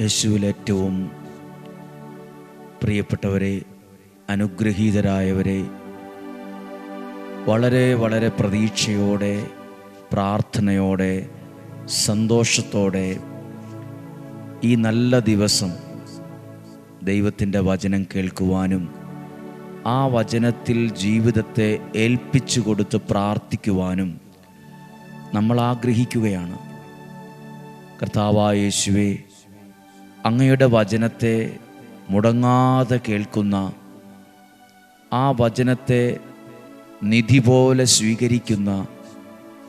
യേശുവിൽ ഏറ്റവും പ്രിയപ്പെട്ടവരെ അനുഗ്രഹീതരായവരെ വളരെ വളരെ പ്രതീക്ഷയോടെ പ്രാർത്ഥനയോടെ സന്തോഷത്തോടെ ഈ നല്ല ദിവസം ദൈവത്തിന്റെ വചനം കേൾക്കുവാനും ആ വചനത്തിൽ ജീവിതത്തെ ഏൽപ്പിച്ചു കൊടുത്ത് പ്രാർത്ഥിക്കുവാനും നമ്മൾ ആഗ്രഹിക്കുകയാണ്. കർത്താവായ യേശുവേ അങ്ങയുടെ വചനത്തെ മുടങ്ങാതെ കേൾക്കുന്ന ആ വചനത്തെ നിധി പോലെ സ്വീകരിക്കുന്ന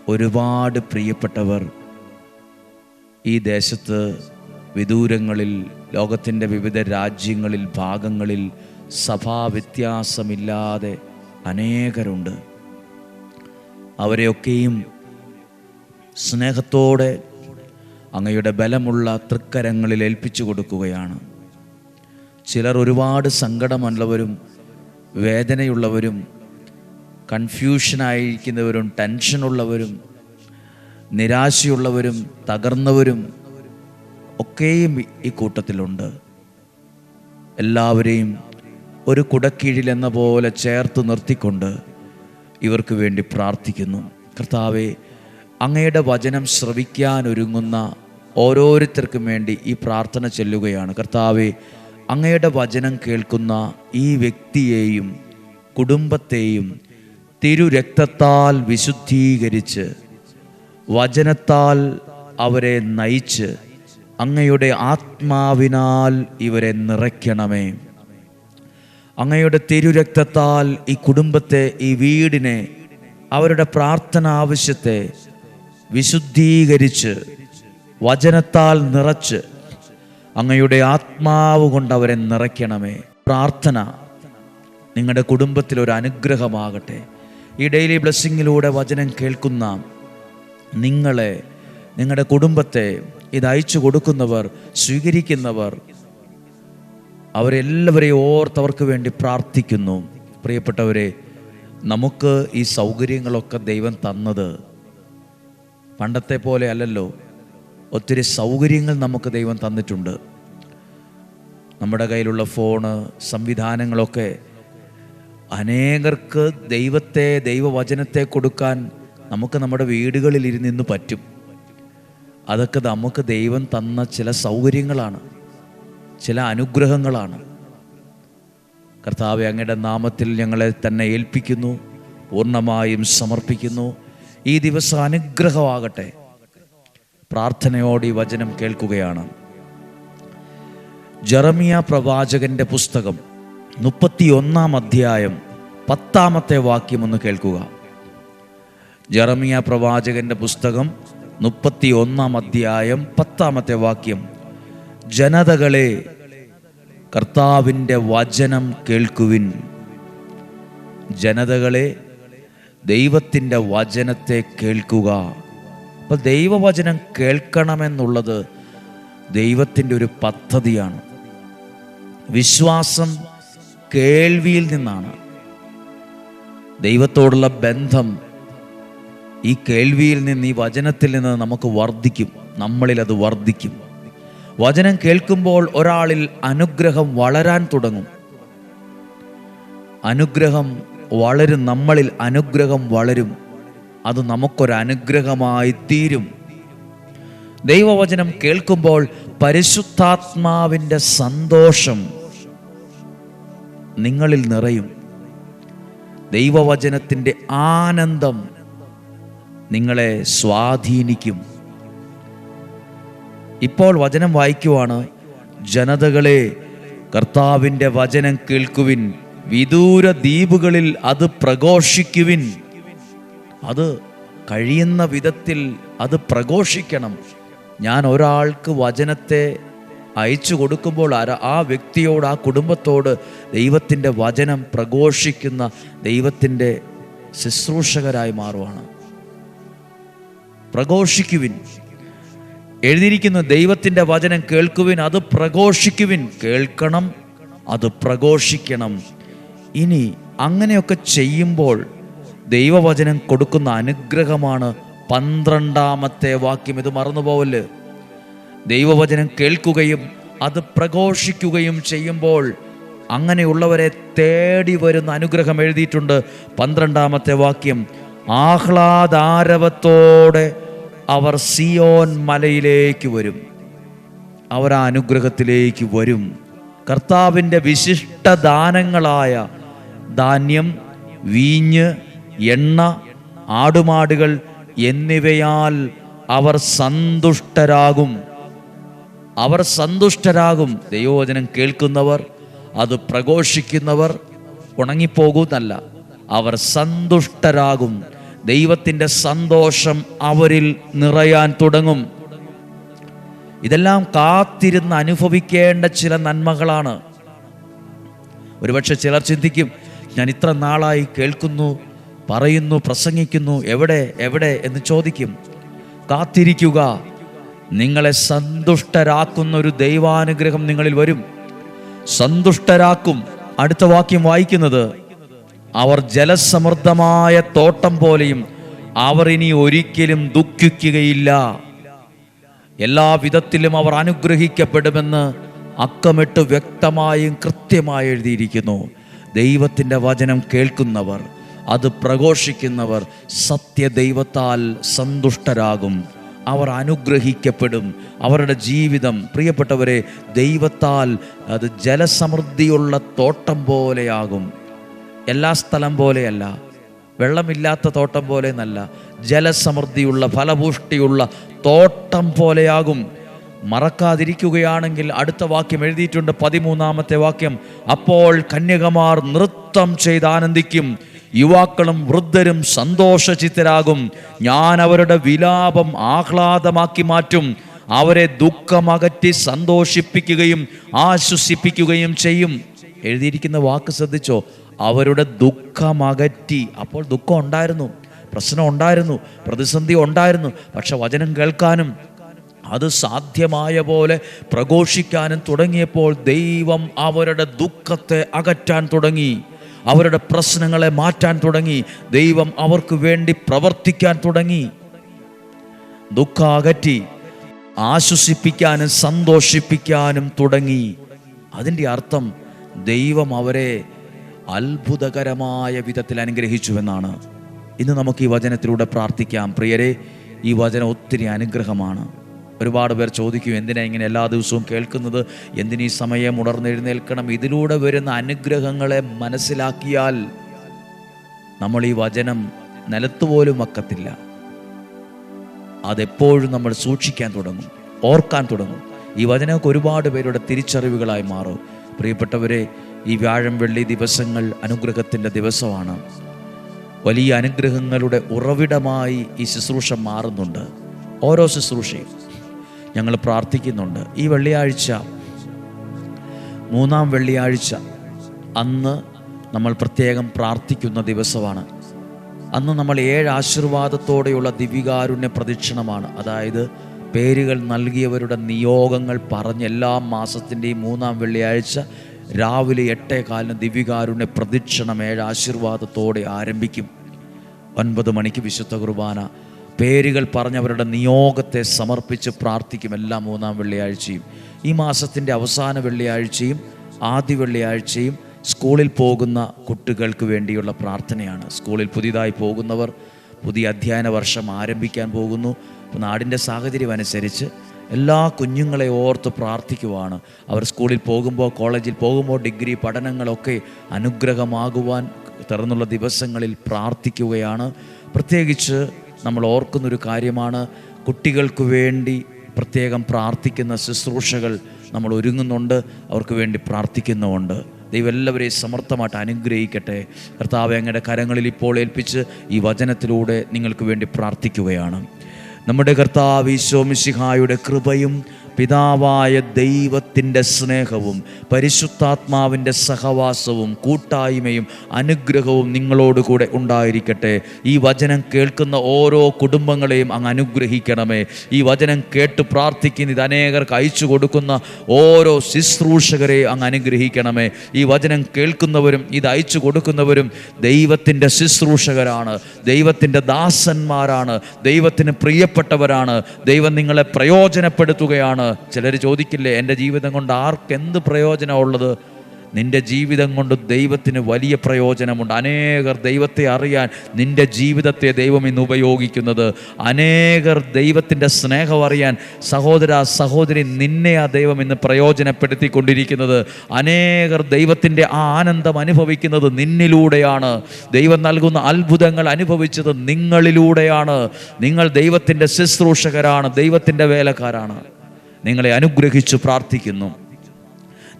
ഒരുപാട് പ്രിയപ്പെട്ടവർ ഈ ദേശത്ത് വിദൂരങ്ങളിൽ ലോകത്തിന്റെ വിവിധ രാജ്യങ്ങളിൽ ഭാഗങ്ങളിൽ സഭാ വ്യത്യാസമില്ലാതെ അനേകരുണ്ട്. അവരെയൊക്കെയും സ്നേഹത്തോടെ അങ്ങയുടെ ബലമുള്ള തൃക്കരങ്ങളിൽ ഏൽപ്പിച്ചു കൊടുക്കുകയാണ്. ചിലർ ഒരുപാട് സങ്കടമുള്ളവരും വേദനയുള്ളവരും കൺഫ്യൂഷനായിരിക്കുന്നവരും ടെൻഷനുള്ളവരും നിരാശയുള്ളവരും തകർന്നവരും ഒക്കെയും ഈ കൂട്ടത്തിലുണ്ട്. എല്ലാവരെയും ഒരു കുടക്കീഴിൽ എന്ന പോലെ ചേർത്ത് നിർത്തിക്കൊണ്ട് ഇവർക്ക് വേണ്ടി പ്രാർത്ഥിക്കുന്നു. കർത്താവെ അങ്ങയുടെ വചനം ശ്രവിക്കാൻ ഒരുങ്ങുന്ന ഓരോരുത്തർക്കും വേണ്ടി ഈ പ്രാർത്ഥന ചെല്ലുകയാണ്. കർത്താവെ അങ്ങയുടെ വചനം കേൾക്കുന്ന ഈ വ്യക്തിയെയും കുടുംബത്തെയും തിരുരക്തത്താൽ വിശുദ്ധീകരിച്ച് വചനത്താൽ അവരെ നയിച്ച് അങ്ങയുടെ ആത്മാവിനാൽ ഇവരെ നിറയ്ക്കണമേ. അങ്ങയുടെ തിരുരക്തത്താൽ ഈ കുടുംബത്തെ ഈ വീടിനെ അവരുടെ പ്രാർത്ഥന ആവശ്യത്തെ വിശുദ്ധീകരിച്ച് വചനത്താൽ നിറച്ച് അങ്ങയുടെ ആത്മാവ് കൊണ്ട് അവരെ നിറയ്ക്കണമേ. പ്രാർത്ഥന നിങ്ങളുടെ കുടുംബത്തിൽ ഒരു അനുഗ്രഹമാകട്ടെ. ഈ ഡെയിലി ബ്ലെസ്സിങ്ങിലൂടെ വചനം കേൾക്കുന്ന നിങ്ങളെ നിങ്ങളുടെ കുടുംബത്തെ ഇത് അയച്ചു കൊടുക്കുന്നവർ സ്വീകരിക്കുന്നവർ അവരെല്ലാവരെയും ഓർത്തവർക്ക് വേണ്ടി പ്രാർത്ഥിക്കുന്നു. പ്രിയപ്പെട്ടവരെ നമുക്ക് ഈ സൗകര്യങ്ങളൊക്കെ ദൈവം തന്നത് പണ്ടത്തെ പോലെ അല്ലല്ലോ. ഒത്തിരി സൗകര്യങ്ങൾ നമുക്ക് ദൈവം തന്നിട്ടുണ്ട്. നമ്മുടെ കയ്യിലുള്ള ഫോണ് സംവിധാനങ്ങളൊക്കെ അനേകർക്ക് ദൈവത്തെ ദൈവവചനത്തെ കൊടുക്കാൻ നമുക്ക് നമ്മുടെ വീടുകളിൽ ഇരുന്നിന്ന് പറ്റും. അതൊക്കെ നമുക്ക് ദൈവം തന്ന ചില സൗകര്യങ്ങളാണ്. ചില അനുഗ്രഹങ്ങളാണ്. കർത്താവ് അങ്ങയുടെ നാമത്തിൽ ഞങ്ങളെ തന്നെ ഏൽപ്പിക്കുന്നു പൂർണമായും സമർപ്പിക്കുന്നു. ഈ ദിവസം അനുഗ്രഹമാകട്ടെ. പ്രാർത്ഥനയോട് ഈ വചനം കേൾക്കുകയാണ്. ജറമിയ പ്രവാചകന്റെ പുസ്തകം മുപ്പത്തിയൊന്നാം അധ്യായം പത്താമത്തെ വാക്യം ഒന്ന് കേൾക്കുക. ജറമിയ പ്രവാചകന്റെ പുസ്തകം മുപ്പത്തി ഒന്നാം അധ്യായം പത്താമത്തെ വാക്യം ജനതകളെ കർത്താവിന്റെ വചനം കേൾക്കുവിൻ. ജനതകളെ ദൈവത്തിന്റെ വചനത്തെ കേൾക്കുക. അപ്പോൾ ദൈവവചനം കേൾക്കണമെന്നുള്ളത് ദൈവത്തിന്റെ ഒരു പദ്ധതിയാണ്. വിശ്വാസം കേൾവിയിൽ നിന്നാണ്. ദൈവത്തോടുള്ള ബന്ധം ഈ കേൾവിയിൽ നിന്ന് ഈ വചനത്തിൽ നിന്ന് നമുക്ക് വർദ്ധിക്കും. നമ്മളിൽ അത് വർദ്ധിക്കും. വചനം കേൾക്കുമ്പോൾ ഒരാളിൽ അനുഗ്രഹം വളരാൻ തുടങ്ങും. അനുഗ്രഹം വളരും നമ്മളിൽ അനുഗ്രഹം വളരും. അത് നമുക്കൊരനുഗ്രഹമായി തീരും. ദൈവവചനം കേൾക്കുമ്പോൾ പരിശുദ്ധാത്മാവിന്റെ സന്തോഷം നിങ്ങളിൽ നിറയും. ദൈവവചനത്തിന്റെ ആനന്ദം നിങ്ങളെ സ്വാധീനിക്കും. ഇപ്പോൾ വചനം വായിക്കുവാണ്. ജനതകളെ കർത്താവിന്റെ വചനം കേൾക്കുവിൻ. വിദൂര ദ്വീപുകളിൽ അത് പ്രഘോഷിക്കുവിൻ. അത് കഴിയുന്ന വിധത്തിൽ അത് പ്രഘോഷിക്കണം. ഞാൻ ഒരാൾക്ക് വചനത്തെ അയച്ചു കൊടുക്കുമ്പോൾ ആ വ്യക്തിയോട് ആ കുടുംബത്തോട് ദൈവത്തിന്റെ വചനം പ്രഘോഷിക്കുന്ന ദൈവത്തിന്റെ ശുശ്രൂഷകരായി മാറുവാണ്. പ്രഘോഷിക്കുവിൻ. എഴുതിയിരിക്കുന്ന ദൈവത്തിന്റെ വചനം കേൾക്കുവിൻ അത് പ്രഘോഷിക്കുവിൻ. കേൾക്കണം അത് പ്രഘോഷിക്കണം. ഇനി അങ്ങനെയൊക്കെ ചെയ്യുമ്പോൾ ദൈവവചനം കൊടുക്കുന്ന അനുഗ്രഹമാണ് പന്ത്രണ്ടാമത്തെ വാക്യം. ഇത് മറന്നുപോവൽ ദൈവവചനം കേൾക്കുകയും അത് പ്രഘോഷിക്കുകയും ചെയ്യുമ്പോൾ അങ്ങനെയുള്ളവരെ തേടി വരുന്ന അനുഗ്രഹം എഴുതിയിട്ടുണ്ട് പന്ത്രണ്ടാമത്തെ വാക്യം. ആഹ്ലാദാരവത്തോടെ അവർ സിയോൻ മലയിലേക്ക് വരും. അവർ അനുഗ്രഹത്തിലേക്ക് വരും. കർത്താവിന്റെ വിശിഷ്ട ദാനങ്ങളായ ധാന്യം വീഞ്ഞ് എണ്ണ ആടുമാടുകൾ എന്നിവയാൽ അവർ സന്തുഷ്ടരാകും. അവർ സന്തുഷ്ടരാകും. ദൈവവചനം കേൾക്കുന്നവർ അത് പ്രഘോഷിക്കുന്നവർ ഉണങ്ങിപ്പോകുന്നല്ല അവർ സന്തുഷ്ടരാകും. ദൈവത്തിന്റെ സന്തോഷം അവരിൽ നിറയാൻ തുടങ്ങും. ഇതെല്ലാം കാത്തിരുന്ന് അനുഭവിക്കേണ്ട ചില നന്മകളാണ്. ഒരുപക്ഷെ ചിലർ ചിന്തിക്കും ഞാൻ ഇത്ര നാളായി കേൾക്കുന്നു പറയുന്നു പ്രസംഗിക്കുന്നു എവിടെ എവിടെ എന്ന് ചോദിക്കും. കാത്തിരിക്കുക. നിങ്ങളെ സന്തുഷ്ടരാക്കുന്ന ഒരു ദൈവാനുഗ്രഹം നിങ്ങളിൽ വരും. സന്തുഷ്ടരാക്കും. അടുത്ത വാക്യം വായിക്കുന്നത് അവർ ജലസമൃദ്ധമായ തോട്ടം പോലെയും അവർ ഇനി ഒരിക്കലും ദുഃഖിക്കുകയില്ല. എല്ലാ വിധത്തിലും അവർ അനുഗ്രഹിക്കപ്പെടുമെന്ന് അക്കമിട്ട് വ്യക്തമായും കൃത്യമായി എഴുതിയിരിക്കുന്നു. ദൈവത്തിന്റെ വചനം കേൾക്കുന്നവർ അത് പ്രഘോഷിക്കുന്നവർ സത്യദൈവത്താൽ സന്തുഷ്ടരാകും. അവർ അനുഗ്രഹിക്കപ്പെടും. അവരുടെ ജീവിതം പ്രിയപ്പെട്ടവരെ ദൈവത്താൽ അത് ജലസമൃദ്ധിയുള്ള തോട്ടം പോലെയാകും. എല്ലാ സ്ഥലം പോലെയല്ല. വെള്ളമില്ലാത്ത തോട്ടം പോലെ എന്നല്ല ജലസമൃദ്ധിയുള്ള ഫലപുഷ്ടിയുള്ള തോട്ടം പോലെയാകും. മറക്കാതിരിക്കുകയാണെങ്കിൽ അടുത്ത വാക്യം എഴുതിയിട്ടുണ്ട് പതിമൂന്നാമത്തെ വാക്യം. അപ്പോൾ കന്യകമാർ നൃത്തം ചെയ്ത് ആനന്ദിക്കും. യുവാക്കളും വൃദ്ധരും സന്തോഷചിത്തരാകും. ഞാൻ അവരുടെ വിലാപം ആഹ്ലാദമാക്കി മാറ്റും. അവരെ ദുഃഖമകറ്റി സന്തോഷിപ്പിക്കുകയും ആശ്വസിപ്പിക്കുകയും ചെയ്യും. എഴുതിയിരിക്കുന്ന വാക്ക് ശ്രദ്ധിച്ചോ? അവരുടെ ദുഃഖമകറ്റി. അപ്പോൾ ദുഃഖം ഉണ്ടായിരുന്നു. പ്രശ്നം ഉണ്ടായിരുന്നു. പ്രതിസന്ധി ഉണ്ടായിരുന്നു. പക്ഷെ വചനം കേൾക്കാനും അത് സാധ്യമായ പോലെ പ്രഘോഷിക്കാനും തുടങ്ങിയപ്പോൾ ദൈവം അവരുടെ ദുഃഖത്തെ അകറ്റാൻ തുടങ്ങി. അവരുടെ പ്രശ്നങ്ങളെ മാറ്റാൻ തുടങ്ങി. ദൈവം അവർക്ക് വേണ്ടി പ്രവർത്തിക്കാൻ തുടങ്ങി. ദുഃഖം അകറ്റി. ആശ്വസിപ്പിക്കാനും സന്തോഷിപ്പിക്കാനും തുടങ്ങി. അതിന്റെ അർത്ഥം ദൈവം അവരെ അത്ഭുതകരമായ വിധത്തിൽ അനുഗ്രഹിച്ചുവെന്നാണ്. ഇന്ന് നമുക്ക് ഈ വചനത്തിലൂടെ പ്രാർത്ഥിക്കാം. പ്രിയരെ ഈ വചനം ഒത്തിരി അനുഗ്രഹമാണ്. ഒരുപാട് പേർ ചോദിക്കും എന്തിനാ ഇങ്ങനെ എല്ലാ ദിവസവും കേൾക്കുന്നത്? എന്തിനീ സമയം ഉണർന്നെഴുന്നേൽക്കണം? ഇതിലൂടെ വരുന്ന അനുഗ്രഹങ്ങളെ മനസ്സിലാക്കിയാൽ നമ്മൾ ഈ വചനം നിലത്തുപോലും വക്കത്തില്ല. അതെപ്പോഴും നമ്മൾ സൂക്ഷിക്കാൻ തുടങ്ങും ഓർക്കാൻ തുടങ്ങും. ഈ വചനമൊക്കെ ഒരുപാട് പേരുടെ തിരിച്ചറിവുകളായി മാറും. പ്രിയപ്പെട്ടവരെ ഈ വ്യാഴം വെള്ളി ദിവസങ്ങൾ അനുഗ്രഹത്തിന്റെ ദിവസമാണ്. വലിയ അനുഗ്രഹങ്ങളുടെ ഉറവിടമായി ഈ ശുശ്രൂഷ മാറുന്നുണ്ട്. ഓരോ ശുശ്രൂഷയും. ഞങ്ങൾ പ്രാർത്ഥിക്കുന്നുണ്ട്. ഈ വെള്ളിയാഴ്ച മൂന്നാം വെള്ളിയാഴ്ച അന്ന് നമ്മൾ പ്രത്യേകം പ്രാർത്ഥിക്കുന്ന ദിവസമാണ്. അന്ന് നമ്മൾ ഏഴ് ആശീർവാദത്തോടെയുള്ള ദിവികാരുണ്യ പ്രദക്ഷിണമാണ്. അതായത് പേരുകൾ നൽകിയവരുടെ നിയോഗങ്ങൾ പറഞ്ഞ് എല്ലാ മാസത്തിന്റെയും മൂന്നാം വെള്ളിയാഴ്ച രാവിലെ എട്ടേ കാലിന് ദിവ്യകാരുണ്യ പ്രദക്ഷിണം ഏഴ് ആശീർവാദത്തോടെ ആരംഭിക്കും. ഒൻപത് മണിക്ക് വിശുദ്ധ കുർബാന പേരുകൾ പറഞ്ഞവരുടെ നിയോഗത്തെ സമർപ്പിച്ച് പ്രാർത്ഥിക്കും എല്ലാ മൂന്നാം വെള്ളിയാഴ്ചയും. ഈ മാസത്തിന്റെ അവസാന വെള്ളിയാഴ്ചയും ആദ്യ വെള്ളിയാഴ്ചയും സ്കൂളിൽ പോകുന്ന കുട്ടികൾക്ക് വേണ്ടിയുള്ള പ്രാർത്ഥനയാണ്. സ്കൂളിൽ പുതിയതായി പോകുന്നവർ പുതിയ അധ്യയന വർഷം ആരംഭിക്കാൻ പോകുന്നു. നാടിന്റെ സാഹചര്യം അനുസരിച്ച് എല്ലാ കുഞ്ഞുങ്ങളെ ഓർത്ത് പ്രാർത്ഥിക്കുവാണ്. അവർ സ്കൂളിൽ പോകുമ്പോൾ കോളേജിൽ പോകുമ്പോൾ ഡിഗ്രി പഠനങ്ങളൊക്കെ അനുഗ്രഹമാകുവാൻ തുറന്നുള്ള ദിവസങ്ങളിൽ പ്രാർത്ഥിക്കുകയാണ്. പ്രത്യേകിച്ച് നമ്മൾ ഓർക്കുന്നൊരു കാര്യമാണ്. കുട്ടികൾക്ക് വേണ്ടി പ്രത്യേകം പ്രാർത്ഥിക്കുന്ന ശുശ്രൂഷകൾ നമ്മൾ ഒരുങ്ങുന്നുണ്ട്. അവർക്ക് വേണ്ടി പ്രാർത്ഥിക്കുന്നുമുണ്ട്. ദൈവം എല്ലാവരെയും സമർത്ഥമായിട്ട് അനുഗ്രഹിക്കട്ടെ. കർത്താവ് അങ്ങയുടെ കരങ്ങളിൽ ഇപ്പോൾ ഏൽപ്പിച്ച് ഈ വചനത്തിലൂടെ നിങ്ങൾക്ക് വേണ്ടി പ്രാർത്ഥിക്കുകയാണ്. നമ്മുടെ കർത്താവ് ഈശോമിശിഹായുടെ കൃപയും പിതാവായ ദൈവത്തിന്റെ സ്നേഹവും പരിശുദ്ധാത്മാവിന്റെ സഹവാസവും കൂട്ടായ്മയും അനുഗ്രഹവും നിങ്ങളോടുകൂടെ ഉണ്ടായിരിക്കട്ടെ. ഈ വചനം കേൾക്കുന്ന ഓരോ കുടുംബങ്ങളെയും അങ്ങ് അനുഗ്രഹിക്കണമേ. ഈ വചനം കേട്ട് പ്രാർത്ഥിക്കുന്ന ഇത് അനേകർക്ക് അയച്ചു കൊടുക്കുന്ന ഓരോ ശുശ്രൂഷകരെ അങ്ങ് അനുഗ്രഹിക്കണമേ. ഈ വചനം കേൾക്കുന്നവരും ഇത് അയച്ചു കൊടുക്കുന്നവരും ദൈവത്തിന്റെ ശുശ്രൂഷകരാണ്. ദൈവത്തിന്റെ ദാസന്മാരാണ്. ദൈവത്തിന് പ്രിയപ്പെട്ടവരാണ്. ദൈവം നിങ്ങളെ പ്രയോജനപ്പെടുത്തുകയാണ്. ചിലർ ചോദിക്കില്ലേ എന്റെ ജീവിതം കൊണ്ട് ആർക്കെന്ത് പ്രയോജനമുള്ളത്? നിന്റെ ജീവിതം കൊണ്ട് ദൈവത്തിന് വലിയ പ്രയോജനമുണ്ട്. അനേകർ ദൈവത്തെ അറിയാൻ നിന്റെ ജീവിതത്തെ ദൈവം ഇന്ന് ഉപയോഗിക്കുന്നത്. അനേകർ ദൈവത്തിന്റെ സ്നേഹം അറിയാൻ സഹോദര സഹോദരി നിന്നെ ആ ദൈവം ഇന്ന് പ്രയോജനപ്പെടുത്തിക്കൊണ്ടിരിക്കുന്നത്. അനേകർ ദൈവത്തിന്റെ ആ ആനന്ദം അനുഭവിക്കുന്നത് നിന്നിലൂടെയാണ്. ദൈവം നൽകുന്ന അത്ഭുതങ്ങൾ അനുഭവിച്ചത് നിങ്ങളിലൂടെയാണ്. നിങ്ങൾ ദൈവത്തിന്റെ ശുശ്രൂഷകരാണ് ദൈവത്തിന്റെ വേലക്കാരാണ്. നിങ്ങളെ അനുഗ്രഹിച്ചു പ്രാർത്ഥിക്കുന്നു.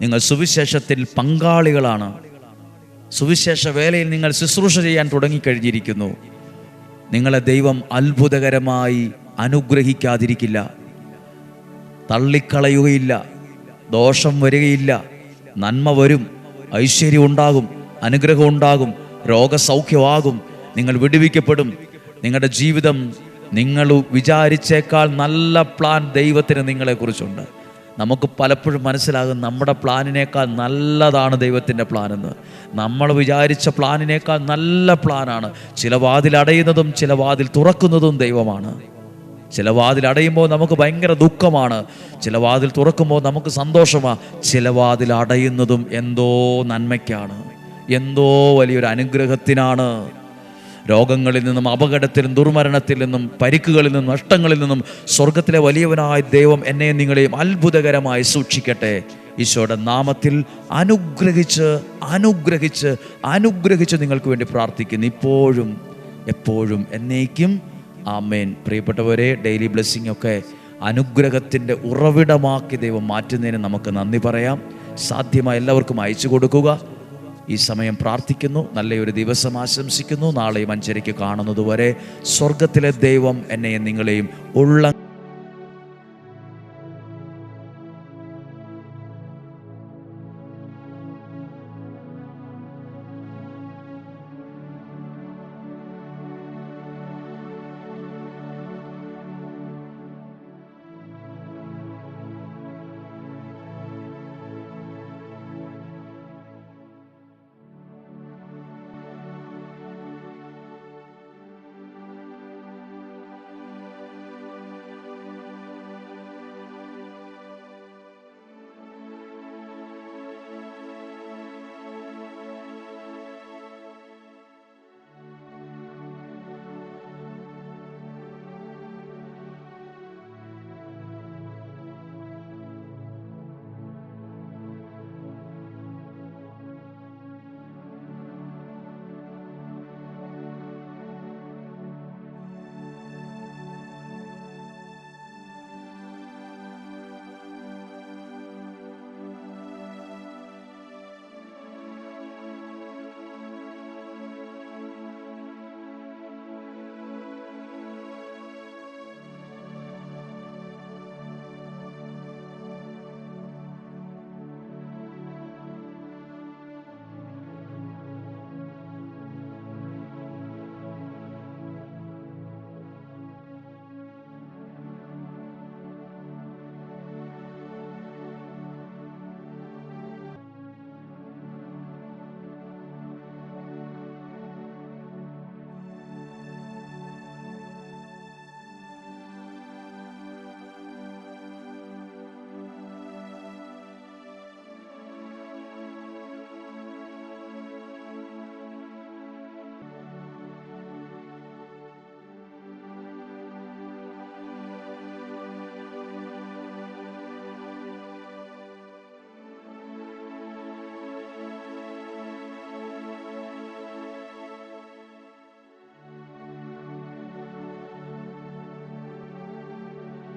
നിങ്ങൾ സുവിശേഷത്തിൽ പങ്കാളികളാണ്. സുവിശേഷ വേലയിൽ നിങ്ങൾ ശുശ്രൂഷ ചെയ്യാൻ തുടങ്ങിക്കഴിഞ്ഞിരിക്കുന്നു. നിങ്ങളെ ദൈവം അത്ഭുതകരമായി അനുഗ്രഹിക്കാതിരിക്കില്ല. തള്ളിക്കളയുകയില്ല. ദോഷം വരികയില്ല. നന്മ വരും. ഐശ്വര്യം ഉണ്ടാകും. അനുഗ്രഹം ഉണ്ടാകും. രോഗസൗഖ്യമാകും. നിങ്ങൾ വിടുവിക്കപ്പെടും. നിങ്ങളുടെ ജീവിതം നിങ്ങൾ വിചാരിച്ചേക്കാൾ നല്ല പ്ലാൻ ദൈവത്തിന് നിങ്ങളെക്കുറിച്ചുണ്ട്. നമുക്ക് പലപ്പോഴും മനസ്സിലാകും നമ്മുടെ പ്ലാനിനേക്കാൾ നല്ലതാണ് ദൈവത്തിന്റെ പ്ലാനെന്ന് നമ്മൾ വിചാരിച്ച പ്ലാനിനേക്കാൾ നല്ല പ്ലാനാണ് ചില വാതിൽ അടയുന്നതും ചില വാതിൽ തുറക്കുന്നതും ദൈവമാണ്. ചില വാതിൽ അടയുമ്പോൾ നമുക്ക് ഭയങ്കര ദുഃഖമാണ്. ചില വാതിൽ തുറക്കുമ്പോൾ നമുക്ക് സന്തോഷമാണ് ചില വാതിൽ അടയുന്നതും എന്തോ നന്മയ്ക്കാണ്. എന്തോ വലിയൊരു അനുഗ്രഹത്തിനാണ്. രോഗങ്ങളിൽ നിന്നും അപകടത്തിൽ ദുർമരണത്തിൽ നിന്നും പരിക്കുകളിൽ നിന്നും നഷ്ടങ്ങളിൽ നിന്നും സ്വർഗത്തിലെ വലിയവനായ ദൈവം എന്നെയും നിങ്ങളെയും അത്ഭുതകരമായി സൂക്ഷിക്കട്ടെ. ഈശോയുടെ നാമത്തിൽ അനുഗ്രഹിച്ച് അനുഗ്രഹിച്ച് അനുഗ്രഹിച്ച് നിങ്ങൾക്ക് വേണ്ടി പ്രാർത്ഥിക്കുന്നു. ഇപ്പോഴും എപ്പോഴും എന്നേക്കും. ആമേൻ. പ്രിയപ്പെട്ടവരെ ഡെയിലി ബ്ലെസ്സിങ് ഒക്കെ അനുഗ്രഹത്തിന്റെ ഉറവിടമാക്കി ദൈവം മാറ്റുന്നതിന് നമുക്ക് നന്ദി പറയാം. സാധ്യമായ എല്ലാവർക്കും അയച്ചു കൊടുക്കുക. ഈ സമയം പ്രാർത്ഥിക്കുന്നു. നല്ലൊരു ദിവസം ആശംസിക്കുന്നു. നാളെയും അഞ്ചരയ്ക്ക് കാണുന്നതുവരെ സ്വർഗത്തിലെ ദൈവം എന്നെയും നിങ്ങളെയും ഉള്ള